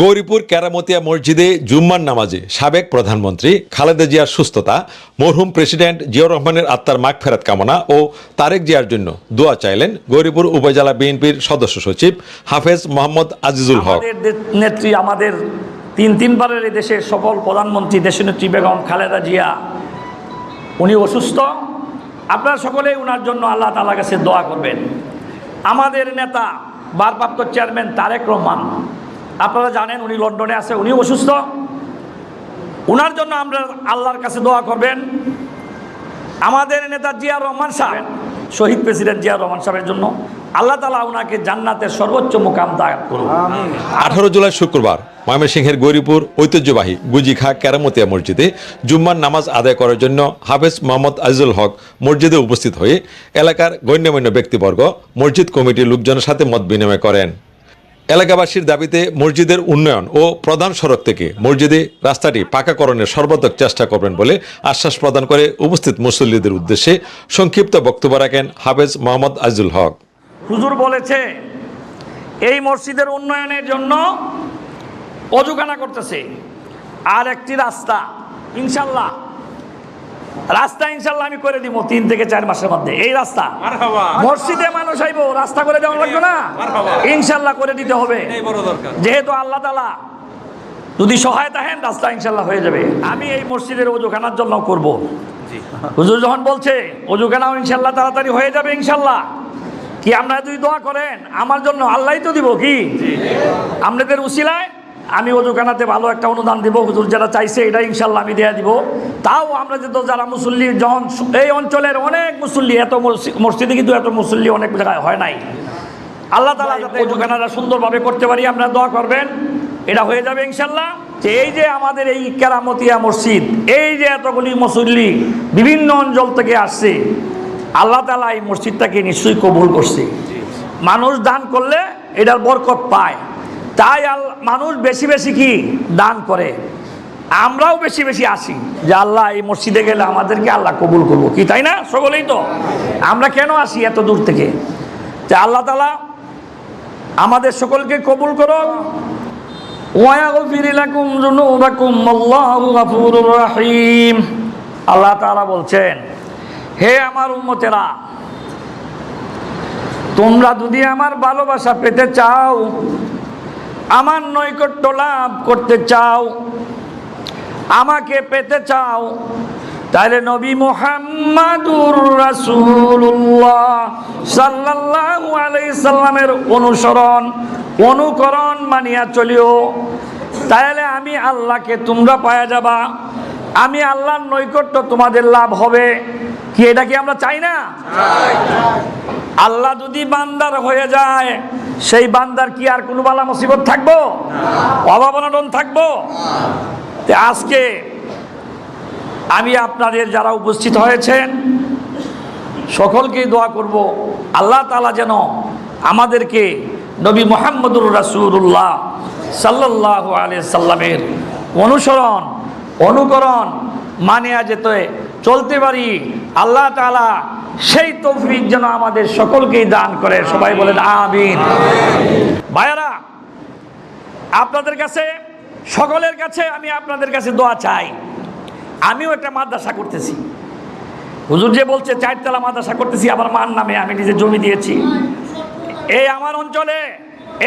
গৌরীপুর কেরামতিয়া মসজিদে জুম্মার নামাজে সাবেক প্রধানমন্ত্রী খালেদা জিয়ার সুস্থতা, মরহুম প্রেসিডেন্ট জিয়াউর রহমানের আত্মার মাগ ফেরাত কামনা ও তারেক জিয়ার জন্য দোয়া চাইলেন গৌরীপুর উপজেলা বিএনপির সদস্য সচিব হাফেজ মোহাম্মদ আজিজুল হক। নেত্রী, আমাদের তিন তিনবারের এই দেশের সফল প্রধানমন্ত্রী দেশনেত্রী বেগম খালেদা জিয়া, উনি অসুস্থ। আপনারা সকলেই ওনার জন্য আল্লাহ তালা কাছে দোয়া করবেন। আমাদের নেতা, বারপ্রাপ্ত চেয়ারম্যান তারেক রহমান আপনারা জানেন উনি লন্ডনে আছে উনি অসুস্থ। ওনার জন্য আমরা আল্লাহর কাছে দোয়া করবেন। আমাদের নেতা জিয়া রহমান সাহেব শহীদ প্রেসিডেন্ট জিয়া রহমান সাহেবের জন্য আল্লাহ তালা ওনাকে জান্নাতের সর্বোচ্চ মুকাম দান করুন আঠারো জুলাই শুক্রবার ময়মনসিংহের গৌরীপুর ঐতিহ্যবাহী গুজিখা কেরামতিয়া মসজিদে জুম্মার নামাজ আদায় করার জন্য হাফেজ মোহাম্মদ আজিজুল হক মসজিদে উপস্থিত হয়ে এলাকার গণ্যমান্য ব্যক্তিবর্গ মসজিদ কমিটির লোকজনের সাথে মত বিনিময় করেন। এলাকাবাসীর দাবিতে মসজিদের উন্নয়ন ও প্রধান সড়ক থেকে মসজিদে রাস্তাটি পাকাকরণের সর্বাত্মক চেষ্টা করবেন বলে আশ্বাস প্রদান করে উপস্থিত মুসল্লিদের উদ্দেশ্যে সংক্ষিপ্ত বক্তব্য রাখেন হাফেজ মোহাম্মদ আজিজুল হক। হুজুর বলেছে, এই মসজিদের উন্নয়নের জন্য অজুখানা করতেছে। আর একটি রাস্তা, ইনশাল্লাহ রাস্তা ইনশাল্লাহ আমি করে দিব তিন থেকে চার মাসের মধ্যে। এই রাস্তা। মসজিদে মানুষ আইব রাস্তা করে দেওয়া লাগবে না? ইনশাল্লাহ করে দিতে হবে। যেহেতু আল্লাহ তালা যদি সহায়তা হেন রাস্তা ইনশাল্লাহ হয়ে যাবে। আমি এই মসজিদের অজুখানার জন্য করব। হুজুর যখন বলছে অজুখানাও ইনশাল্লাহ তাড়াতাড়ি হয়ে যাবে ইনশাল্লাহ কি আপনারা যদি দোয়া করেন আমার জন্য আল্লাহই তো দিব কি? আপনাদের উসিলায় আমি অজুখানাতে ভালো একটা অনুদান দিব, হুজুর যারা চাইছে এটা ইনশাল্লাহ আমি দেয়া দিব। তাও আমরা যে যারা মুসল্লি, যখন এই অঞ্চলের অনেক মুসল্লি, এত মসজি- মসজিদে কিন্তু এত মুসল্লি অনেক জায়গায় হয় নাই। আল্লাহ তালা যাতে অজুখানাটা সুন্দরভাবে করতে পারি আপনারা দোয়া করবেন। এটা হয়ে যাবে ইনশাল্লাহ। যে এই যে আমাদের এই কেরামতিয়া মসজিদ, এই যে এতগুলি মুসল্লি বিভিন্ন অঞ্চল থেকে আসছে, আল্লাহ তালা এই মসজিদটাকে নিশ্চয়ই কবুল করছে। মানুষ দান করলে এটার বরকত পায়। তাই মানুষ বেশি বেশি কি দান করে? আমরাও বেশি বেশি আসি। যে আল্লাহ, এই মসজিদে গেলে আমাদেরকে আল্লাহ কবুল করব। কি, তাই না? সকলেই তো। আমরা কেন আসি এত দূর থেকে? যে আল্লাহ তালা আমাদের সকলকে কবুল করো আল্লাহু তাআলা বলছেন, হে আমার উম্মতেরা, তোমরা যদি আমার ভালোবাসা পেতে চাও আমার নৈকট্য লাভ করতে চাও, আমাকে পেতে চাও, তাহলে নবী মোহাম্মদুর রাসূলুল্লাহ সাল্লাল্লাহু আলাইহি সাল্লামের অনুসরণ, অনুকরণ মানিয়া চলিও। তাহলে আমি আল্লাহকে তোমরা পায়া যাবা। আমি আল্লাহর নৈকট্য তোমাদের লাভ হবে। কি এটা কি আমরা চাই না? আল্লাহ যদি বান্দার হয়ে যায়, সেই বান্দার কি আর কোনো বালা মুসিবত থাকব? অভাব অনটন থাকব আজকে আমি আপনাদের যারা উপস্থিত হয়েছেন, সকলকেই দোয়া করব, আল্লাহ তালা যেন আমাদেরকে নবী মোহাম্মদুর রাসুল্লাহ সাল্লাহ আলি সাল্লামের অনুসরণ অনুকরণ মানিয়া যেতে চলতে পারি। আল্লাহ তালা সেই তৌফিক যেন আমাদের সকলকেই দান করে। সবাই বলেন আমিন। ভাইয়ারা, আপনাদের কাছে, সকলের কাছে আমি আপনাদের কাছে দোয়া চাই। আমিও একটা মাদ্রাসা করতেছি। হুজুর যে বলছে চারতলা মাদ্রাসা করতেছি আবার মার নামে আমি নিজে জমি দিয়েছি। এই আমার অঞ্চলে,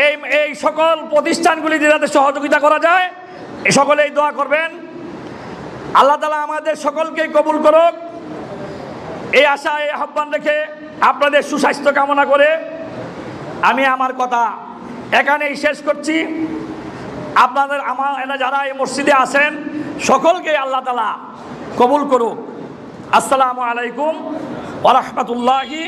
এই এই সকল প্রতিষ্ঠানগুলি যাতে সহযোগিতা করা যায় সকলেই দোয়া করবেন। আল্লাহ তালা আমাদের সকলকেই কবুল করুক। এই আশা এই আহ্বান রেখে আপনাদের সুস্বাস্থ্য কামনা করে আমি আমার কথা এখানেই শেষ করছি। আপনাদের আমার এরা যারা এই মসজিদে আছেন, সকলকে আল্লাহ তালা কবুল করুক। আসসালামু আলাইকুম ওরহমতুল্লাহি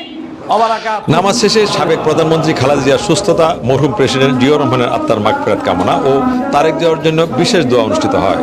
নামাজ শেষে সাবেক প্রধানমন্ত্রী খালেদা জিয়ার সুস্থতা, মরহুম প্রেসিডেন্ট জিয়াউর রহমানের আত্মার মাগফিরাত কামনা ও তারেক জিয়ার জন্য বিশেষ দোয়া অনুষ্ঠিত হয়।